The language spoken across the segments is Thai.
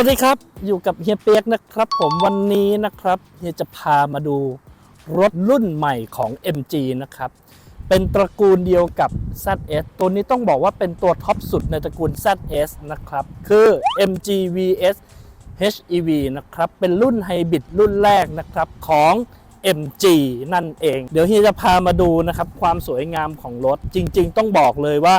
วัสดีครับ อยู่กับเฮียเปียกนะครับ ผมวันนี้นะครับเฮียจะพามาดูรถรุ่นใหม่ของ MG นะครับ เป็นตระกูลเดียวกับ ZS ตัวนี้ต้องบอกว่าเป็นตัวท็อปสุดในตระกูล ZS นะครับ คือ MG VS HEV นะครับ เป็นรุ่นไฮบริดรุ่นแรกนะครับของ MG นั่นเอง เดี๋ยวเฮียจะพามาดูนะครับความสวยงามของรถจริง ๆ ต้องบอกเลยว่า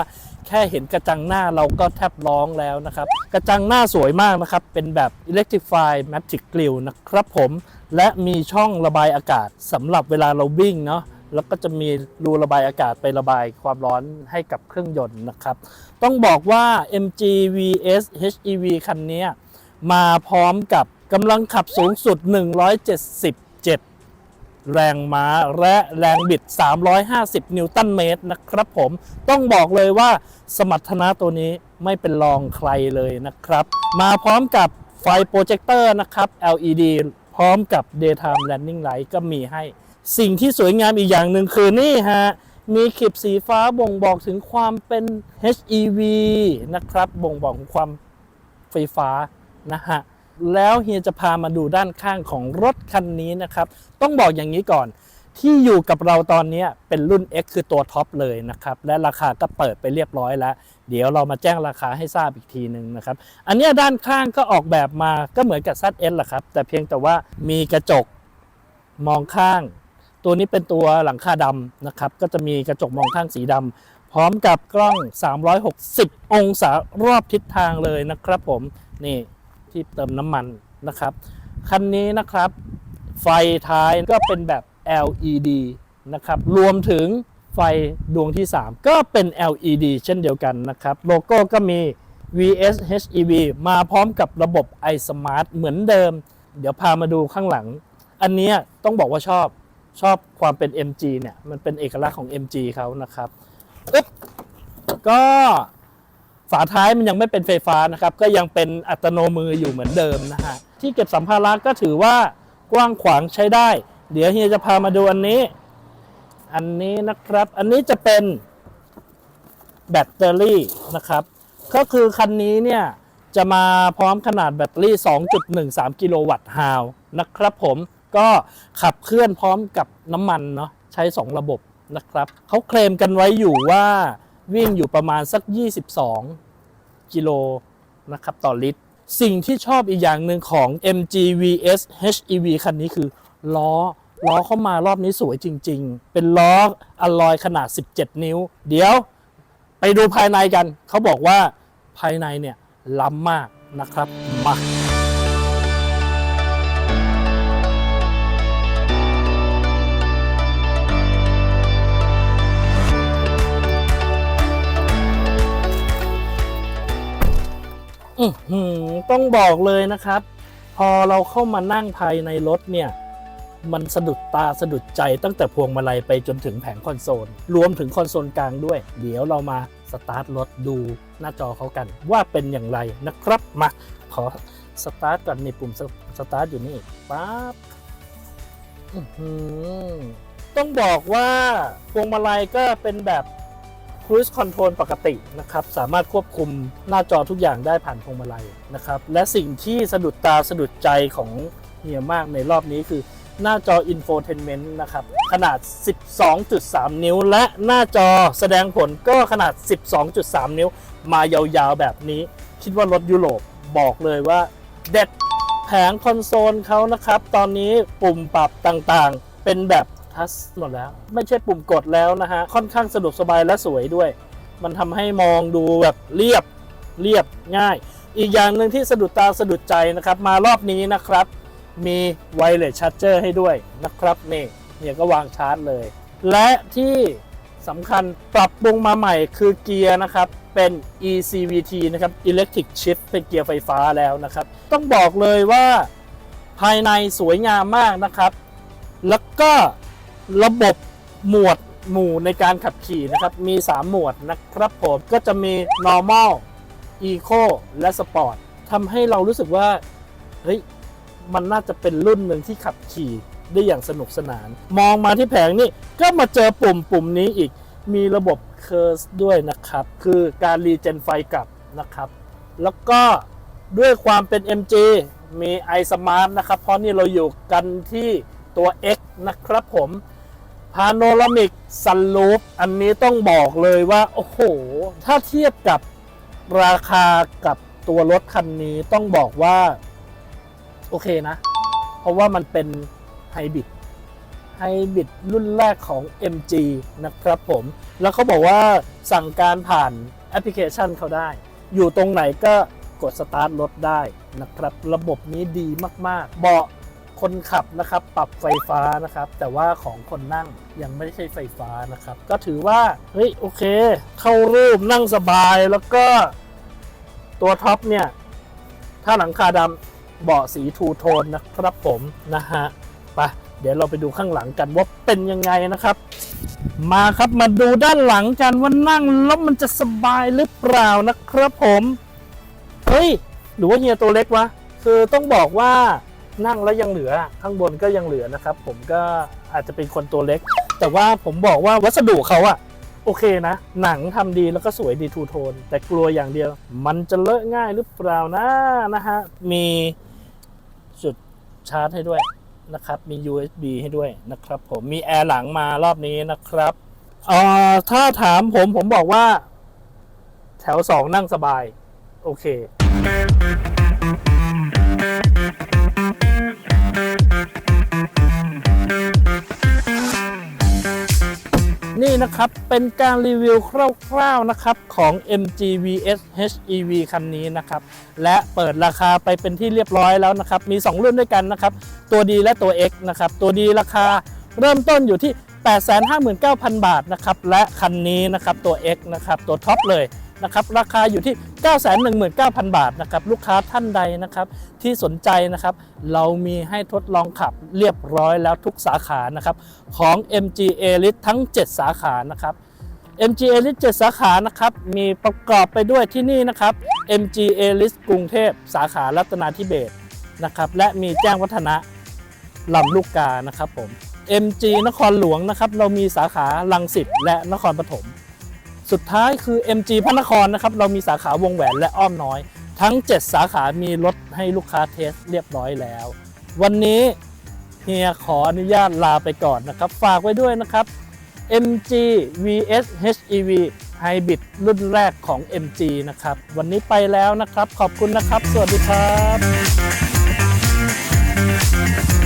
แค่เห็นกระจังหน้าเราก็แทบร้องแล้วนะครับ กระจังหน้าสวยมากนะครับ เป็นแบบ Electrify Matic Grill นะครับผม และมีช่องระบายอากาศสำหรับเวลาเราวิ่งเนาะแล้วก็จะมีรูระบายอากาศไประบายความร้อนให้กับเครื่องยนต์นะครับ ต้องบอกว่า MG VS HEV คันนี้มาพร้อมกับกำลังขับสูงสุด 177 แรงม้าและแรงบิด 350 นิวตันเมตรนะครับผมต้องบอกเลยว่าสมรรถนะตัวนี้ไม่เป็นรองใครเลยนะครับ มาพร้อมกับไฟโปรเจคเตอร์นะครับ LED พร้อมกับ daytime running light ก็มีให้ สิ่งที่สวยงามอีกอย่างหนึ่งคือนี่ฮะมีขีบสีฟ้าบ่งบอกถึงความเป็น HEV นะครับ บ่งบอกถึงความไฟฟ้านะฮะ แล้วเฮียจะพามาดูด้านข้างของรถคันนี้นะครับ ต้องบอกอย่างนี้ก่อน ที่อยู่กับเราตอนนี้เป็นรุ่น X คือตัวท็อปเลยนะครับ และราคาก็เปิดไปเรียบร้อยแล้ว เดี๋ยวเรามาแจ้งราคาให้ทราบอีกทีหนึ่งนะครับ อันนี้ด้านข้างก็ออกแบบมาก็เหมือนกับ ZS แหละครับ แต่เพียงแต่ว่ามีกระจกมองข้าง ตัวนี้เป็นตัวหลังคาดำนะครับ ก็จะมีกระจกมองข้างสีดำพร้อมกับกล้อง 360 องศารอบทิศทางเลยนะครับผมนี่ ที่เติมน้ำมันนะครับ คันนี้นะครับ ไฟท้ายก็เป็นแบบ LED นะครับรวมถึงไฟดวงที่ 3 ก็เป็น LED เช่นเดียวกันนะครับ โลโก้ก็มี VS HEV มาพร้อมกับระบบ iSmart เหมือนเดิม เดี๋ยวพามาดูข้างหลัง อันนี้ต้องบอกว่าชอบชอบความเป็น MG เนี่ย มันเป็นเอกลักษณ์ของ MG เขานะครับอึ๊บก็ ฝาท้ายมันยังไม่เป็นไฟฟ้านะครับ ก็ยังเป็นอัตโนมืออยู่เหมือนเดิมนะฮะ ที่เก็บสัมภาระก็ถือว่ากว้างขวางใช้ได้ เดี๋ยวเฮียจะพามาดูอันนี้ อันนี้นะครับ อันนี้จะเป็นแบตเตอรี่นะครับ ก็คือคันนี้เนี่ยจะมาพร้อมขนาดแบตเตอรี่ 2.13 กิโลวัตต์ฮาวนะครับผม ก็ขับเคลื่อนพร้อมกับน้ำมันเนาะใช้ 2 ระบบนะครับ เขาเคลมกันไว้อยู่ว่า วิ่งอยู่ประมาณสัก 22 กิโลนะครับต่อลิตร สิ่งที่ชอบอีกอย่างหนึ่งของ MG VS HEV คันนี้คือ ล้อ ล้อเข้ามารอบนี้สวยจริง ๆ เป็นล้ออลลอยขนาด 17 นิ้ว เดี๋ยวไปดูภายในกัน เขาบอกว่าภายในเนี่ยล้ำมากนะครับมา ต้องบอกเลยนะครับ พอเราเข้ามานั่งภายในรถเนี่ย มันสะดุดตาสะดุดใจตั้งแต่พวงมาลัยไปจนถึงแผงคอนโซล รวมถึงคอนโซลกลางด้วย เดี๋ยวเรามาสตาร์ทรถดูหน้าจอเขากัน ว่าเป็นอย่างไรนะครับ มา ขอสตาร์ทก่อนนี่ปุ่มสตาร์ทอยู่นี่ปั๊บต้องบอกว่าพวงมาลัยก็เป็นแบบ Cruise Control ปกตินะครับ สามารถควบคุมหน้าจอทุกอย่างได้ผ่านพวงมาลัยนะครับ และสิ่งที่สะดุดตาสะดุดใจของเฮียมากในรอบนี้คือหน้าจอ Infotainment นะครับ ขนาด 12.3 นิ้ว และหน้าจอแสดงผลก็ขนาด 12.3 นิ้ว มายาวๆแบบนี้ คิดว่ารถยุโรปบอกเลยว่า เด็ดแผงคอนโซลเขานะครับ ตอนนี้ปุ่มปรับต่างๆ เป็นแบบ ทัชหมดแล้ว ไม่ใช่ปุ่มกดแล้วนะฮะ ค่อนข้างสะดวกสบายและสวยด้วย มันทำให้มองดูแบบเรียบเรียบง่าย อีกอย่างหนึ่งที่สะดุดตาสะดุดใจนะครับ มารอบนี้นะครับ มีไวเลสชาร์จเจอร์ให้ด้วยนะครับนี่เนี่ยก็วางชาร์จเลย และที่สำคัญปรับปรุงมาใหม่คือเกียร์นะครับ เป็น ECVT นะครับ Electric Shift เป็นเกียร์ไฟฟ้าแล้วนะครับ ต้องบอกเลยว่าภายในสวยงามมากนะครับ แล้วก็ ระบบหมวดหมู่ในการขับขี่นะครับ มี 3 หมวดนะครับผมก็จะมี normal eco และ sport ทำให้เรารู้สึกว่าเฮ้ยมันน่าจะเป็นรุ่นหนึ่งที่ขับขี่ได้อย่างสนุกสนาน มองมาที่แผงนี่ก็มาเจอปุ่มปุ่มนี้อีกมีระบบเคอร์สด้วยนะครับ คือการรีเจนไฟกลับนะครับ แล้วก็ด้วยความเป็น MG มี iSmart นะครับ เพราะนี่เราอยู่กันที่ตัว X นะครับผม Panoramic Sunroof อันนี้ต้องบอกเลยว่า โอ้โห ถ้าเทียบกับราคากับตัวรถคันนี้ต้องบอกว่า โอเคนะ เพราะว่ามันเป็นไฮบริดไฮบริดรุ่นแรกของ MG นะครับผม แล้วเขาบอกว่าสั่งการผ่านแอปพลิเคชันเขาได้ อยู่ตรงไหนก็กดสตาร์ทรถได้นะครับ ระบบนี้ดีมาก ๆ เบาะ คนขับนะครับปรับไฟฟ้านะครับ แต่ว่าของคนนั่งยังไม่ใช่ไฟฟ้านะครับ ก็ถือว่าเฮ้ยโอเค เข้ารูปนั่งสบายแล้วก็ตัวท็อปเนี่ย ถ้าหลังคาดำเบาะสีทูโทนนะครับผมนะฮะไปเดี๋ยวเราไปดูข้างหลังกันว่าเป็นยังไงนะครับ มาครับมาดูด้านหลังกันว่านั่งแล้วมันจะสบายหรือเปล่านะครับผม เฮ้ย หรือว่าเฮียตัวเล็กวะ คือต้องบอกว่า นั่งแล้วยังเหลือข้างบนก็ยังเหลือนะครับ ผมก็อาจจะเป็นคนตัวเล็ก แต่ว่าผมบอกว่าวัสดุเขาอะโอเคนะ หนังทำดีแล้วก็สวยดีทูโทน แต่กลัวอย่างเดียว มันจะเลอะง่ายหรือเปล่านะนะฮะ มีจุดชาร์จให้ด้วยนะครับ มี USB ให้ด้วยนะครับผมมีแอร์หลังมารอบนี้นะครับเอ่อถ้าถามผมผมบอกว่า แถวสองนั่งสบาย โอเค นี่นะครับเป็นการรีวิวคร่าวๆนะครับของ MG VS HEV คันนี้นะครับและเปิดราคาไปเป็นที่เรียบร้อยแล้วนะครับมี 2 รุ่นด้วยกันนะครับตัวดีและตัว X นะครับตัวดีราคาเริ่มต้นอยู่ที่ 859,000 บาทนะครับและคันนี้นะครับตัว X นะครับตัวท็อปเลย นะครับราคาอยู่ที่ 919,000 บาทนะครับลูกค้าท่านใดนะครับที่สนใจนะครับเรามีให้ทดลองขับเรียบร้อยแล้วทุกสาขานะครับของ MG Elite ทั้ง 7 สาขานะครับ MG Elite 7 สาขานะครับมีประกอบไปด้วยที่นี่นะครับ MG Elite กรุงเทพสาขารัตนาธิเบศนะครับและมีแจ้งวัฒนะลำลูกกานะครับผม MG นครหลวงนะครับเรามีสาขาลังสิตและนครปฐม สุดท้ายคือ MG พระนครนะครับ เรามีสาขาวงแหวนและอ้อมน้อย ทั้ง 7 สาขามีรถให้ลูกค้าเทสเรียบร้อยแล้ว วันนี้เฮียขออนุญาตลาไปก่อนนะครับ ฝากไว้ด้วยนะครับ MG VS HEV Hybrid รุ่นแรกของ MG นะครับ วันนี้ไปแล้วนะครับ ขอบคุณนะครับ สวัสดีครับ